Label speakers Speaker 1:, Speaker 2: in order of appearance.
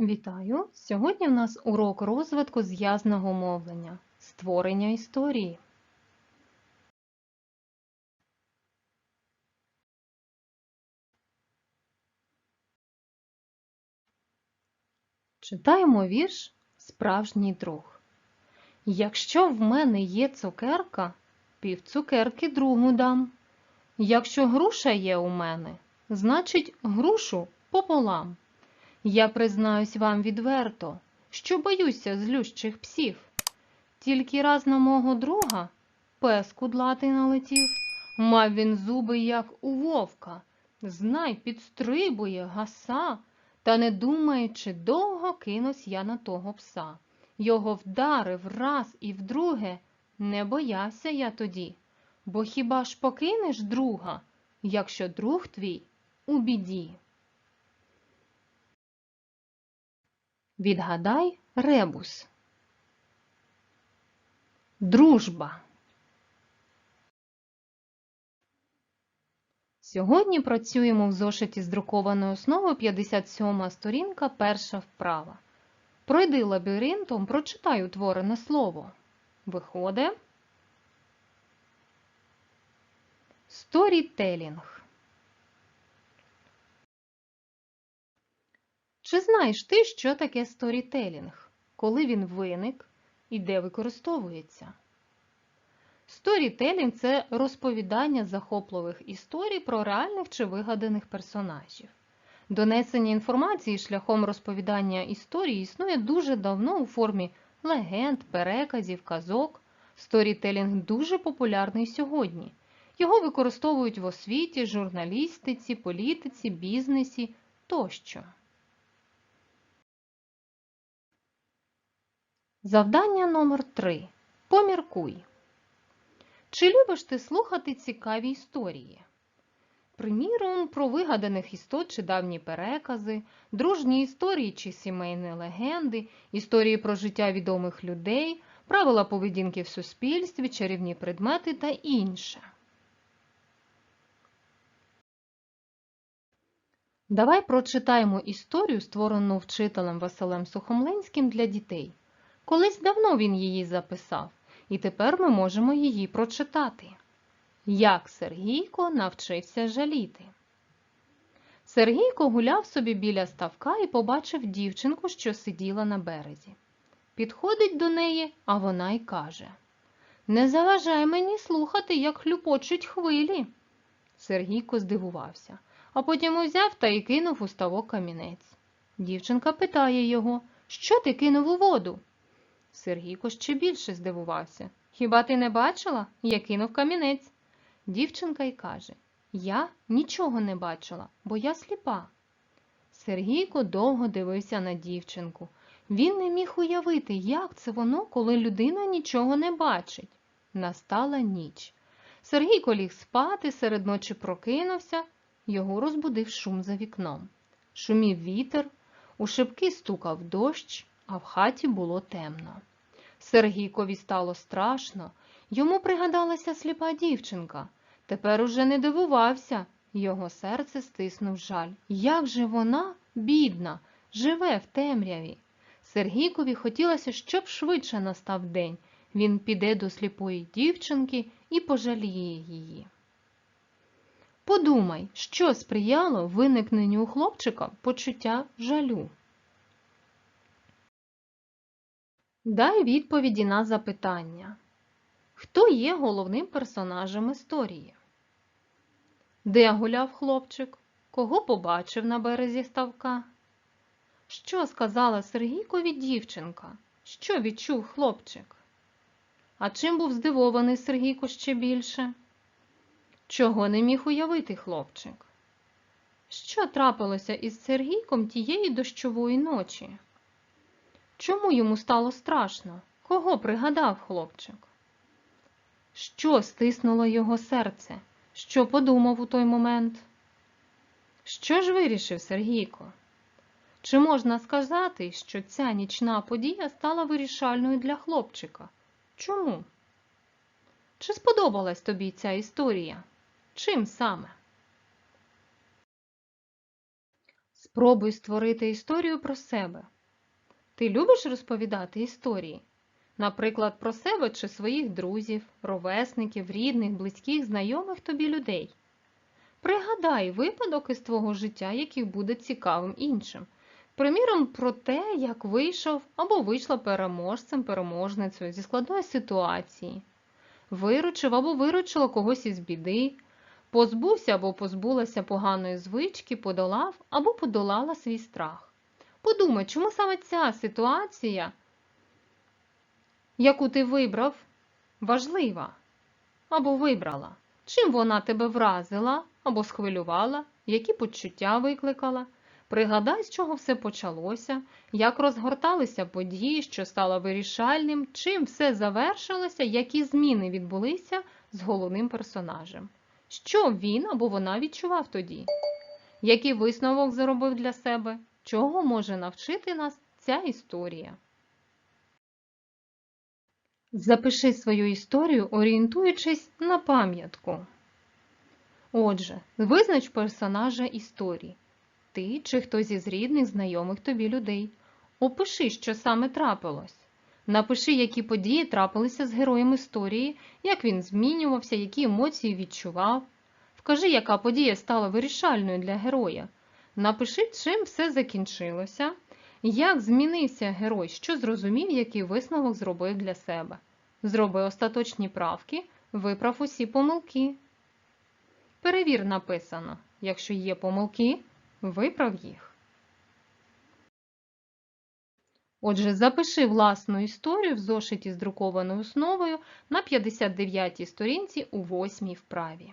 Speaker 1: Вітаю! Сьогодні в нас урок розвитку зв'язного мовлення, створення історії. Читаємо вірш Справжній друг. Якщо в мене є цукерка, пів цукерки другу дам. Якщо груша є у мене, значить грушу пополам. Я признаюсь вам відверто, що боюся злющих псів. Тільки раз на мого друга пес кудлатий налетів, мав він зуби, як у вовка, знай, підстрибує, гаса, та не думаючи, довго кинусь я на того пса. Його вдарив раз і вдруге, не боявся я тоді, бо хіба ж покинеш друга, якщо друг твій у біді? Відгадай ребус. Дружба. Сьогодні працюємо в зошиті з друкованою основою 57 сторінка, перша вправа. Пройди лабіринтом, прочитай утворене слово. Виходить. Сторітелінг. Чи знаєш ти, що таке сторітелінг? Коли він виник і де використовується? Сторітелінг це розповідання захопливих історій про реальних чи вигаданих персонажів. Донесення інформації шляхом розповідання історії існує дуже давно у формі легенд, переказів, казок. Сторітелінг дуже популярний сьогодні. Його використовують в освіті, журналістиці, політиці, бізнесі тощо. Завдання номер 3 Поміркуй. Чи любиш ти слухати цікаві історії? Приміром, про вигаданих істот чи давні перекази, дружні історії чи сімейні легенди, історії про життя відомих людей, правила поведінки в суспільстві, чарівні предмети та інше. Давай прочитаємо історію, створену вчителем Василем Сухомлинським для дітей. Колись давно він її записав, і тепер ми можемо її прочитати. Як Сергійко навчився жаліти. Сергійко гуляв собі біля ставка і побачив дівчинку, що сиділа на березі. Підходить до неї, а вона й каже Не заважай мені слухати, як хлюпочуть хвилі. Сергійко здивувався, а потім узяв та й кинув у ставок камінець. Дівчинка питає його, що ти кинув у воду? Сергійко ще більше здивувався. Хіба ти не бачила? Я кинув камінець. Дівчинка й каже Я нічого не бачила, бо я сліпа. Сергійко довго дивився на дівчинку. Він не міг уявити, як це воно, коли людина нічого не бачить. Настала ніч. Сергійко ліг спати, серед ночі прокинувся, його розбудив шум за вікном. Шумів вітер, у шибки стукав дощ, а в хаті було темно. Сергійкові стало страшно, йому пригадалася сліпа дівчинка. Тепер уже не дивувався, його серце стиснув жаль. Як же вона, бідна, живе в темряві? Сергійкові хотілося, щоб швидше настав день. Він піде до сліпої дівчинки і пожаліє її. Подумай, що сприяло виникненню у хлопчика почуття жалю. Дай відповіді на запитання. Хто є головним персонажем історії? Де гуляв хлопчик? Кого побачив на березі ставка? Що сказала Сергійкові дівчинка? Що відчув хлопчик? А чим був здивований Сергійко ще більше? Чого не міг уявити хлопчик? Що трапилося із Сергійком тієї дощової ночі? Чому йому стало страшно? Кого пригадав хлопчик? Що стиснуло його серце? Що подумав у той момент? Що ж вирішив Сергійко? Чи можна сказати, що ця нічна подія стала вирішальною для хлопчика? Чому? Чи сподобалась тобі ця історія? Чим саме? Спробуй створити історію про себе. Ти любиш розповідати історії? Наприклад, про себе чи своїх друзів, ровесників, рідних, близьких, знайомих тобі людей. Пригадай випадок із твого життя, який буде цікавим іншим. Приміром, про те, як вийшов або вийшла переможцем, переможницею зі складної ситуації, виручив або виручила когось із біди, позбувся або позбулася поганої звички, подолав або подолала свій страх. Подумай, чому саме ця ситуація, яку ти вибрав, важлива або вибрала? Чим вона тебе вразила або схвилювала, які почуття викликала? Пригадай, з чого все почалося, як розгорталися події, що стало вирішальним, чим все завершилося, які зміни відбулися з головним персонажем. Що він або вона відчував тоді? Який висновок заробив для себе? Чого може навчити нас ця історія? Запиши свою історію, орієнтуючись на пам'ятку. Отже, визнач персонажа історії. Ти чи хтось із рідних, знайомих тобі людей. Опиши, що саме трапилось. Напиши, які події трапилися з героєм історії, як він змінювався, які емоції відчував. Вкажи, яка подія стала вирішальною для героя. Напиши, чим все закінчилося, як змінився герой, що зрозумів, який висновок зробив для себе. Зроби остаточні правки, виправ усі помилки. Перевір написано. Якщо є помилки, виправ їх. Отже, запиши власну історію в зошиті з друкованою основою на 59 сторінці у 8-й вправі.